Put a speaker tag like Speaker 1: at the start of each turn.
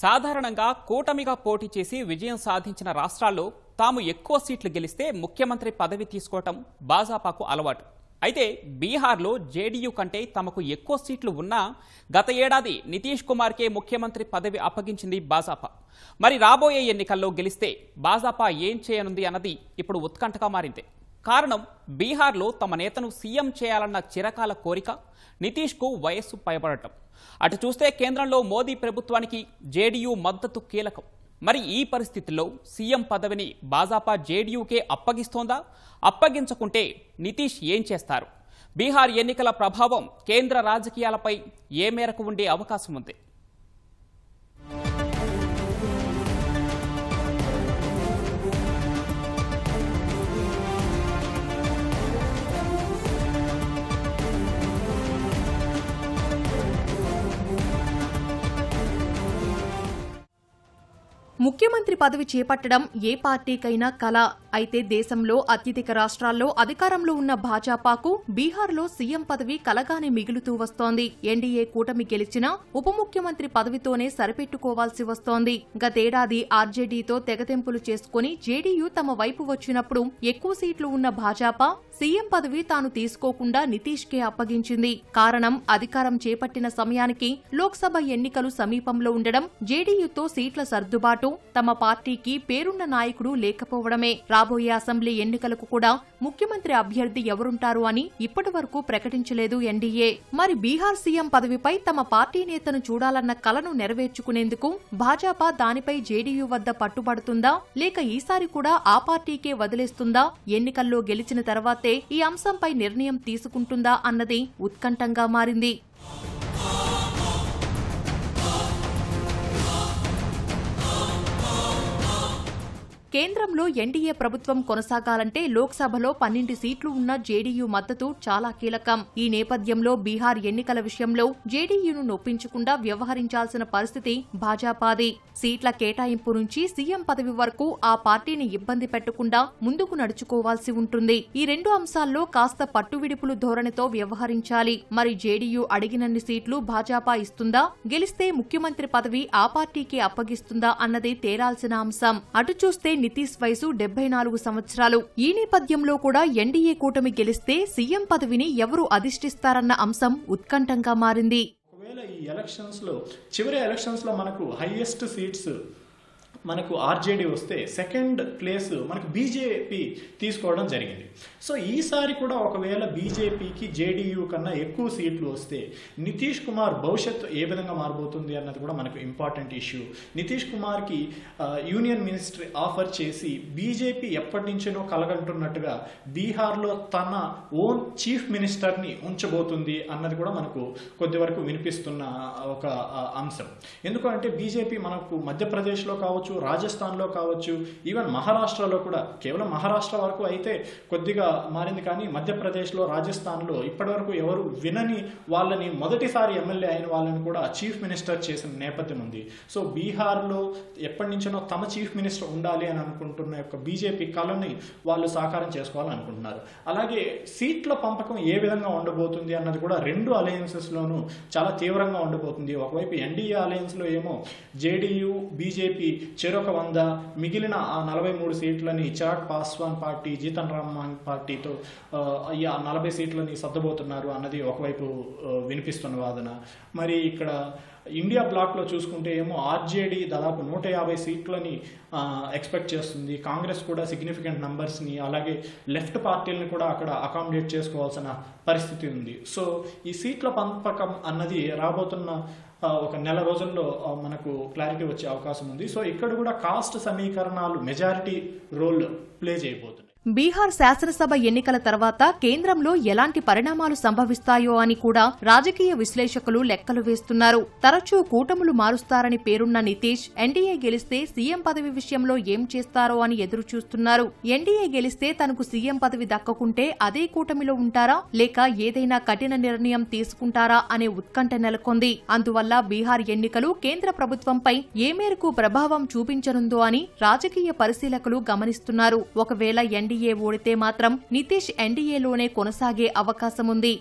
Speaker 1: సాధారణంగా కూటమిగా పోటీ చేసి విజయం సాధించిన రాష్ట్రాల్లో తాము ఎక్కువ సీట్లు గెలిస్తే ముఖ్యమంత్రి పదవి తీసుకోవటం భాజపాకు అలవాటు. అయితే బీహార్లో జేడీయూ కంటే తమకు ఎక్కువ సీట్లు ఉన్నా గత ఏడాది నితీష్ కుమార్కే ముఖ్యమంత్రి పదవి అప్పగించింది భాజపా మరి రాబోయే ఎన్నికల్లో గెలిస్తే భాజపా ఏం చేయనుంది అన్నది ఇప్పుడు ఉత్కంఠగా మారింది. కారణం బీహార్లో తమ నేతను సీఎం చేయాలన్న చిరకాల కోరిక నితీష్కు వయస్సు పైబడటం. అటు చూస్తే కేంద్రంలో మోదీ ప్రభుత్వానికి జేడీయూ మద్దతు కీలకం. మరి ఈ పరిస్థితుల్లో సీఎం పదవిని భాజపా జేడీయూకే అప్పగిస్తోందా? అప్పగించకుంటే నితీష్ ఏం చేస్తారు? బీహార్ ఎన్నికల ప్రభావం కేంద్ర రాజకీయాలపై ఏ మేరకు ఉండే అవకాశం ఉంది?
Speaker 2: ముఖ్యమంత్రి పదవి చేపట్టడం ఏ పార్టీకైనా కల. అయితే దేశంలో అత్యధిక రాష్ట్రాల్లో అధికారంలో ఉన్న భాజపాకు బీహార్లో సీఎం పదవి కలగానే మిగులుతూ వస్తోంది. ఎన్డీఏ కూటమి గెలిచినా ఉప ముఖ్యమంత్రి పదవితోనే సరిపెట్టుకోవాల్సి వస్తోంది. గతేడాది ఆర్జేడీతో తెగతెంపులు చేసుకుని జేడీయూ తమ వైపు వచ్చినప్పుడు ఎక్కువ సీట్లు ఉన్న భాజపా సీఎం పదవి తాను తీసుకోకుండా నితీష్ కే అప్పగించింది. కారణం అధికారం చేపట్టిన సమయానికి లోక్సభ ఎన్నికలు సమీపంలో ఉండడం జేడీయూతో సీట్ల సర్దుబాటు తమ పార్టీకి పేరున్న నాయకుడు లేకపోవడమే. రాబోయే అసెంబ్లీ ఎన్నికలకు కూడా ముఖ్యమంత్రి అభ్యర్థి ఎవరుంటారు అని ఇప్పటివరకు ప్రకటించలేదు ఎన్డీఏ. మరి బీహార్ సీఎం పదవిపై తమ పార్టీ నేతను చూడాలన్న కలను నెరవేర్చుకునేందుకు భాజపా దానిపై జేడీయూ వద్ద పట్టుబడుతుందా? లేక ఈసారి కూడా ఆ పార్టీకే వదిలేస్తుందా? ఎన్నికల్లో గెలిచిన తర్వాతే ఈ అంశంపై నిర్ణయం తీసుకుంటుందా అన్నది ఉత్కంఠంగా మారింది. కేంద్రంలో ఎన్డీఏ ప్రభుత్వం కొనసాగాలంటే లోక్సభలో పన్నెండు సీట్లు ఉన్న జేడీయూ మద్దతు చాలా కీలకం. ఈ నేపథ్యంలో బీహార్ ఎన్నికల విషయంలో జేడీయూను నొప్పించకుండా వ్యవహరించాల్సిన పరిస్థితి భాజపాది. సీట్ల కేటాయింపు నుంచి సీఎం పదవి వరకు ఆ పార్టీని ఇబ్బంది పెట్టకుండా ముందుకు నడుచుకోవాల్సి ఉంటుంది. ఈ రెండు అంశాల్లో కాస్త పట్టువిడుపులు ధోరణితో వ్యవహరించాలి. మరి జేడీయూ అడిగినన్ని సీట్లు భాజపా ఇస్తుందా? గెలిస్తే ముఖ్యమంత్రి పదవి ఆ పార్టీకి అప్పగిస్తుందా అన్నది తేరాల్సిన అంశం. అటు చూస్తే నితీష్ వయసు డెబ్బై నాలుగు సంవత్సరాలు. ఈ నేపథ్యంలో కూడా ఎన్డీఏ కూటమి గెలిస్తే సీఎం పదవిని ఎవరు అధిష్టిస్తారన్న అంశం ఉత్కంఠంగా మారింది.
Speaker 3: ఒకవేళ ఈ ఎలక్షన్స్లో చివరి ఎలక్షన్స్లో మనకు హైయెస్ట్ సీట్స్ మనకు ఆర్జేడీ వస్తే సెకండ్ ప్లేస్ మనకు బీజేపీ తీసుకోవడం జరిగింది. సో ఈసారి కూడా ఒకవేళ బీజేపీకి జేడీయూ కన్నా ఎక్కువ సీట్లు వస్తే నితీష్ కుమార్ భవిష్యత్తు ఏ విధంగా మారబోతుంది అన్నది కూడా మనకు ఇంపార్టెంట్ ఇష్యూ నితీష్ కుమార్కి యూనియన్ మినిస్ట్రీ ఆఫర్ చేసి బీజేపీ ఎప్పటి నుంచేనో కలగంటున్నట్టుగా బీహార్లో తన ఓన్ చీఫ్ మినిస్టర్ని ఉంచబోతుంది అన్నది కూడా మనకు కొద్ది వరకు వినిపిస్తున్న ఒక అంశం. ఎందుకంటే బీజేపీ మనకు మధ్యప్రదేశ్లో కావచ్చు రాజస్థాన్లో కావచ్చు ఈవెన్ మహారాష్ట్రలో కూడా కేవలం మహారాష్ట్ర వరకు అయితే కొద్దిగా మారింది కానీ మధ్యప్రదేశ్లో రాజస్థాన్లో ఇప్పటివరకు ఎవరు వినని వాళ్ళని మొదటిసారి ఎమ్మెల్యే అయిన వాళ్ళని కూడా చీఫ్ మినిస్టర్ చేసిన నేపథ్యం ఉంది. సో బీహార్లో ఎప్పటి నుంచో తమ చీఫ్ మినిస్టర్ ఉండాలి అని అనుకుంటున్న యొక్క బీజేపీ కళని వాళ్ళు సాకారం చేసుకోవాలనుకుంటున్నారు. అలాగే సీట్ల పంపకం ఏ విధంగా ఉండబోతుంది అన్నది కూడా రెండు అలయన్సెస్లోనూ చాలా తీవ్రంగా ఉండబోతుంది. ఒకవైపు ఎన్డీఏ అలయన్స్లో ఏమో జేడీయూ బీజేపీ చెరొక వంద మిగిలిన ఆ నలభై మూడు సీట్లని చిరాగ్ పాస్వాన్ పార్టీ జీతన్ రామ్ పార్టీతో ఆ, ఈ ఆ నలభై సీట్లని సర్దబోతున్నారు అన్నది ఒకవైపు వినిపిస్తున్న వాదన. మరి ఇక్కడ ఇండియా బ్లాక్లో చూసుకుంటే ఏమో ఆర్జేడీ దాదాపు నూట యాభై సీట్లని ఎక్స్పెక్ట్ చేస్తుంది. కాంగ్రెస్ కూడా సిగ్నిఫికెంట్ నంబర్స్ని అలాగే లెఫ్ట్ పార్టీలను కూడా అక్కడ అకామిడేట్ చేసుకోవాల్సిన పరిస్థితి ఉంది. సో ఈ సీట్ల పంపకం అన్నది రాబోతున్న ఒక నెల రోజుల్లో మనకు క్లారిటీ వచ్చే అవకాశం ఉంది. సో ఇక్కడ కూడా కాస్ట్ సమీకరణాలు మెజారిటీ రోల్ ప్లే చేయబోతున్నాయి.
Speaker 2: బీహార్ శాసనసభ ఎన్నికల తర్వాత కేంద్రంలో ఎలాంటి పరిణామాలు సంభవిస్తాయో అని కూడా రాజకీయ విశ్లేషకులు లెక్కలు వేస్తున్నారు. తరచూ కూటములు మారుస్తారని పేరున్న నితీష్ ఎన్డీఏ గెలిస్తే సీఎం పదవి విషయంలో ఏం చేస్తారో అని ఎదురు చూస్తున్నారు ఎన్డీఏ గెలిస్తే తనకు సీఎం పదవి దక్కకుంటే అదే కూటమిలో ఉంటారా? లేక ఏదైనా కఠిన నిర్ణయం తీసుకుంటారా అనే ఉత్కంఠ నెలకొంది. అందువల్ల బీహార్ ఎన్నికలు కేంద్ర ప్రభుత్వంపై ఏ మేరకు ప్రభావం చూపించనుందో అని రాజకీయ పరిశీలకులు గమనిస్తున్నారు. ఒకవేళ ఎన్డీఏ ఓడితే మాత్రం నితీష్ ఎన్డీఏలోనే కొనసాగే అవకాశముంది.